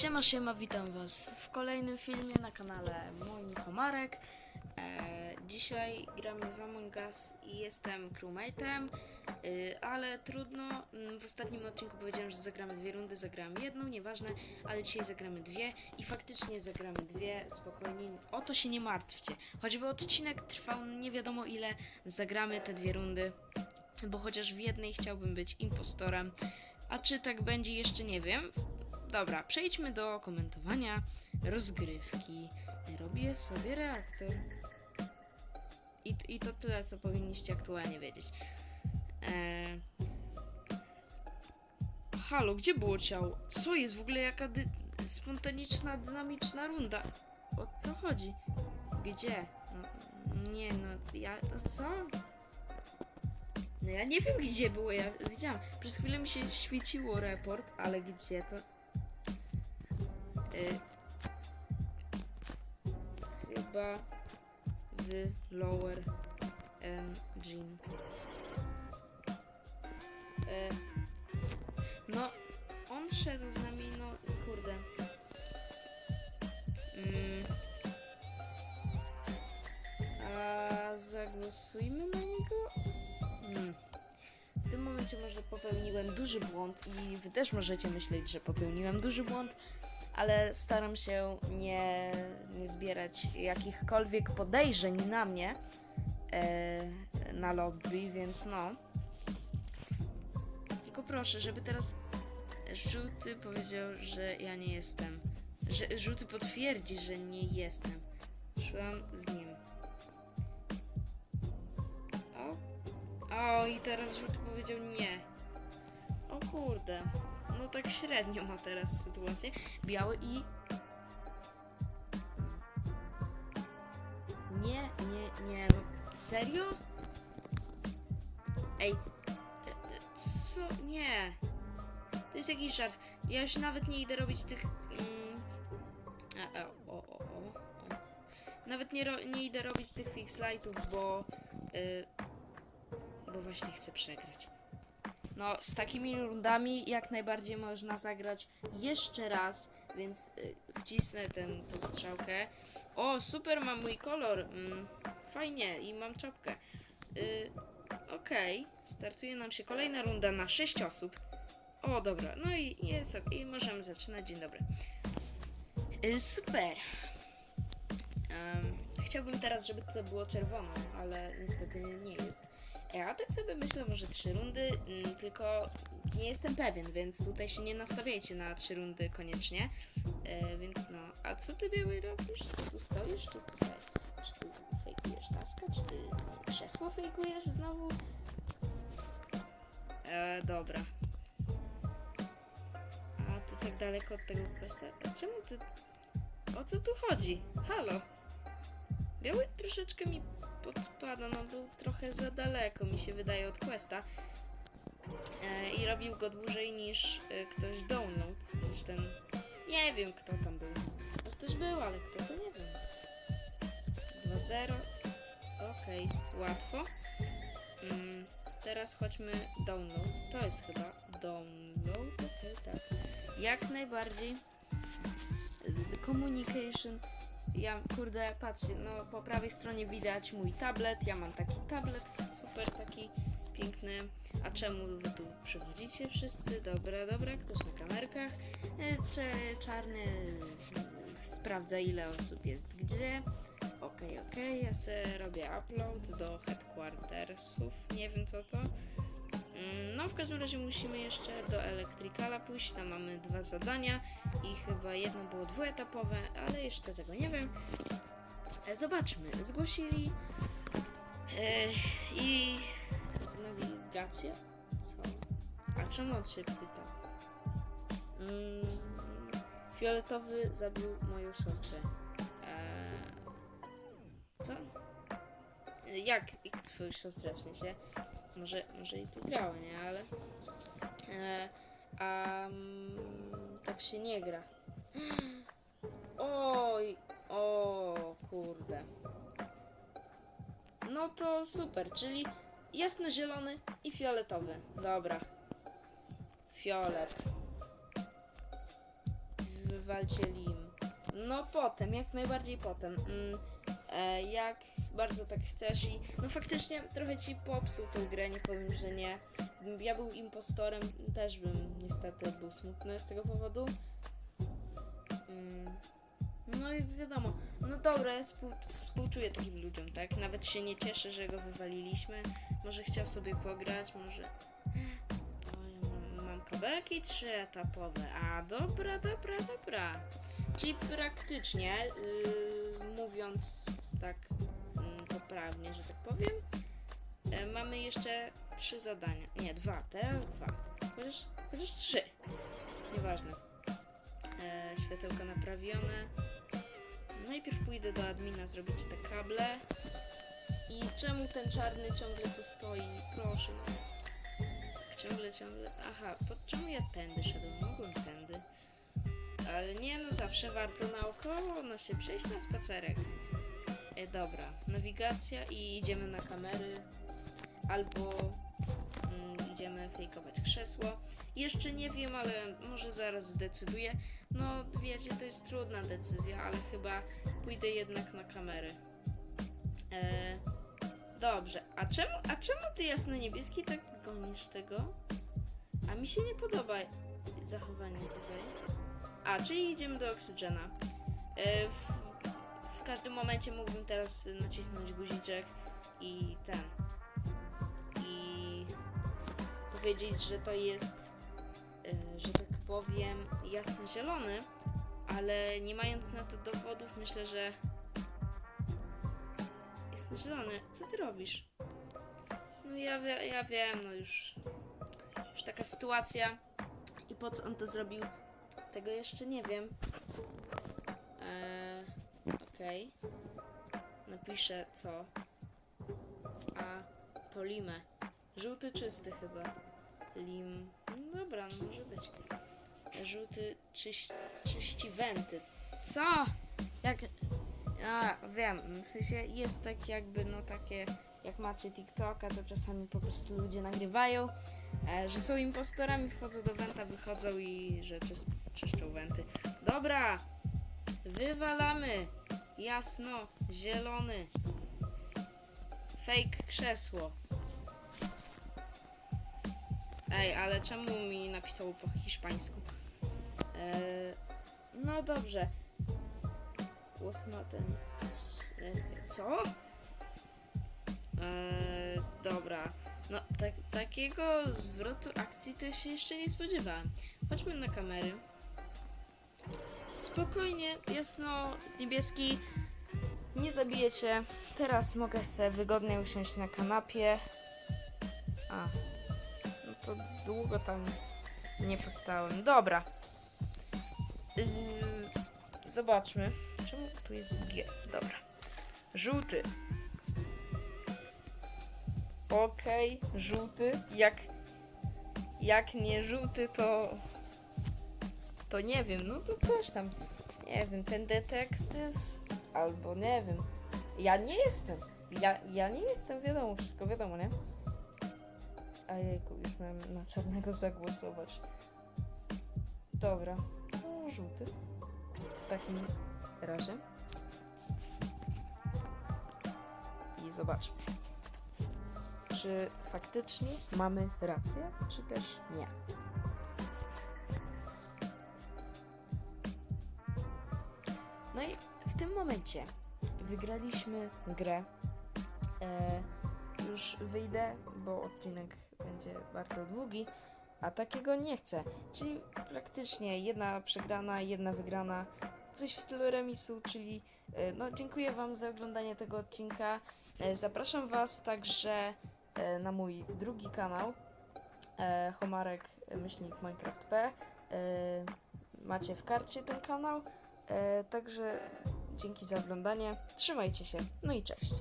Siema, siema, witam was w kolejnym filmie na kanale moim Homarek. E, dzisiaj gramy w Among Us i jestem crewmate'em, y, ale trudno. Mm, W ostatnim odcinku powiedziałem, że zagramy dwie rundy, zagrałem jedną, nieważne, ale dzisiaj zagramy dwie i faktycznie zagramy dwie, spokojnie, o to się nie martwcie. Choćby odcinek trwał nie wiadomo ile, zagramy te dwie rundy, bo chociaż w jednej chciałbym być impostorem, a czy tak będzie jeszcze nie wiem. Dobra, przejdźmy do komentowania rozgrywki. Robię sobie reaktor. I, I to tyle, co powinniście aktualnie wiedzieć. Eee... Halo, gdzie było ciało? Co jest w ogóle jaka dy... spontaniczna, dynamiczna runda? O co chodzi? Gdzie? No, nie no, ja... To co? No ja nie wiem gdzie było, ja widziałam. Przez chwilę mi się świeciło report, ale gdzie to... Y, chyba w lower engine. No, on szedł z nami, no kurde. Mm. A zagłosujmy na niego? Mm. W tym momencie może popełniłem duży błąd i wy też możecie myśleć, że popełniłem duży błąd, ale staram się nie, nie zbierać jakichkolwiek podejrzeń na mnie e, na lobby, więc no. Tylko proszę, żeby teraz żółty powiedział, że ja nie jestem. Że żółty potwierdzi, że nie jestem. Szłam z nim. O, o, i teraz żółty powiedział nie. O kurde. No tak średnio ma teraz sytuację. Biały i... Nie, nie, nie. No, serio? Ej. Co? Nie. To jest jakiś żart. Ja już nawet nie idę robić tych... Mm, o, o, o, o. Nawet nie, nie idę robić tych fix lightów, bo... Y, bo właśnie chcę przegrać. No, z takimi rundami jak najbardziej można zagrać jeszcze raz, więc y, wcisnę ten, strzałkę. O, super, mam mój kolor. Mm, fajnie i mam czapkę. Y, Okej, startuje nam się kolejna runda na 6 osób. O, dobra, no i jest ok, i możemy zaczynać. Dzień dobry. Y, super. Em, chciałbym teraz, żeby to było czerwono, ale niestety nie jest. E, A tak sobie myślę, może trzy rundy, mm, tylko nie jestem pewien, więc tutaj się nie nastawiajcie na trzy rundy koniecznie. E, więc no, a co ty biały robisz? Tu stoisz, czy tutaj? Czy tu fejkujesz taska, czy ty krzesło fejkujesz znowu? E, dobra. A ty tak daleko od tego questa. A czemu ty... O co tu chodzi? Halo? Biały troszeczkę mi podpada, no był trochę za daleko, mi się wydaje, od questa. E, I robił go dłużej niż e, ktoś download, niż ten... Nie wiem, kto tam był. No ktoś był, ale kto to nie wiem. 2-0. Okej, łatwo. Mm, teraz chodźmy download. To jest chyba download. Okej, tak. Jak najbardziej z communication. Ja, kurde, patrzcie, no po prawej stronie widać mój tablet. Ja mam taki tablet, super taki piękny. A czemu wy tu przychodzicie wszyscy? Dobra, dobra, ktoś na kamerkach. E, Cze- czarny sprawdza ile osób jest gdzie. Okej, okej, ja sobie robię upload do headquartersów. Nie wiem co to. No, w każdym razie musimy jeszcze do Electricala pójść. Tam mamy dwa zadania i chyba jedno było dwuetapowe, ale jeszcze tego nie wiem. E, Zobaczmy. Zgłosili e, i nawigację? Co? A czemu on się pyta? Mm, fioletowy zabił moją siostrę. E, co? Jak? Jak twoją siostrę w sensie? Może, może i tu grała, nie? Ale... E, a mm, tak się nie gra. Oj, o kurde. No to super, czyli jasno-zielony i fioletowy. Dobra. Fiolet. Wywalcie lim. No potem, jak najbardziej potem. Mm, e, jak bardzo tak chcesz i no faktycznie trochę ci popsuł tą grę, nie powiem, że nie. Gdybym ja był impostorem, też bym niestety był smutny z tego powodu. Mm, no i wiadomo, no dobra, współ, współczuję takim ludziom, tak? Nawet się nie cieszę, że go wywaliliśmy. Może chciał sobie pograć, może... Oj, mam, kabelki trzyetapowe. A, dobra, dobra, dobra. Czyli praktycznie, yy, mówiąc tak poprawnie, że tak powiem, e, mamy jeszcze trzy zadania. Nie, dwa, teraz dwa. Chociaż, chociaż trzy. Nieważne. E, światełka naprawione. Najpierw pójdę do admina zrobić te kable. I czemu ten czarny ciągle tu stoi? Proszę, no. Ciągle, ciągle. Aha, po czemu ja tędy szedłem? Mogłem tędy. Ale nie, no zawsze warto naokoło, no się przejść na spacerek. E, dobra, nawigacja i idziemy na kamery. Albo mm, idziemy fejkować krzesło. Jeszcze nie wiem, ale może zaraz zdecyduję. No wiecie, to jest trudna decyzja, ale chyba pójdę jednak na kamery. E, dobrze, a czemu, a czemu ty jasno-niebieski tak gonisz tego? A mi się nie podoba zachowanie tutaj. A, czyli idziemy do oksygena. E, w, każdym momencie mógłbym teraz nacisnąć guziczek i ten. I powiedzieć, że to jest, e, że tak powiem, jasno-zielony, ale nie mając na to dowodów, myślę, że jasno-zielony. Co ty robisz? No ja, ja wiem, no już, już taka sytuacja. I po co on to zrobił? Tego jeszcze nie wiem. Eee, Okej. Napiszę co. A to limę. Żółty czysty chyba. Lim. No dobra, no może być. Żółty czyś, czyści wenty. Co? Jak. A, wiem. W sensie jest tak jakby, no takie. Jak macie TikToka, to czasami po prostu ludzie nagrywają, e, że są impostorami, wchodzą do wenta, wychodzą i że czyszczą wenty. Dobra, wywalamy. Jasno, zielony. Fake krzesło. Ej, ale czemu mi napisało po hiszpańsku? E, no dobrze. Głos na ten. E, co? Eee, dobra. No, tak, takiego zwrotu akcji to się jeszcze nie spodziewałem. Chodźmy na kamery. Spokojnie, jasno, niebieski. Nie zabijecie. Teraz mogę sobie wygodnie usiąść na kanapie. A. No to długo tam nie postałem. Dobra. Yy, zobaczmy. Czemu tu jest G? Dobra. Żółty. Okej, żółty. Jak, jak nie żółty, to. To nie wiem, no to też tam. Nie wiem, ten detektyw. Albo nie wiem. Ja nie jestem. Ja, ja nie jestem, wiadomo, wszystko wiadomo, nie? A jejku, już miałem na czarnego zagłosować. Dobra, to żółty. W takim razie. I zobaczmy czy faktycznie mamy rację, czy też nie. No i w tym momencie wygraliśmy grę. E, już wyjdę, bo odcinek będzie bardzo długi, a takiego nie chcę. Czyli praktycznie jedna przegrana, jedna wygrana, coś w stylu remisu, czyli e, no dziękuję Wam za oglądanie tego odcinka. E, Zapraszam Was także e, na mój drugi kanał e, Homarek myślnik Minecraft.p e, Macie w karcie ten kanał e, Także dzięki za oglądanie. Trzymajcie się, no i cześć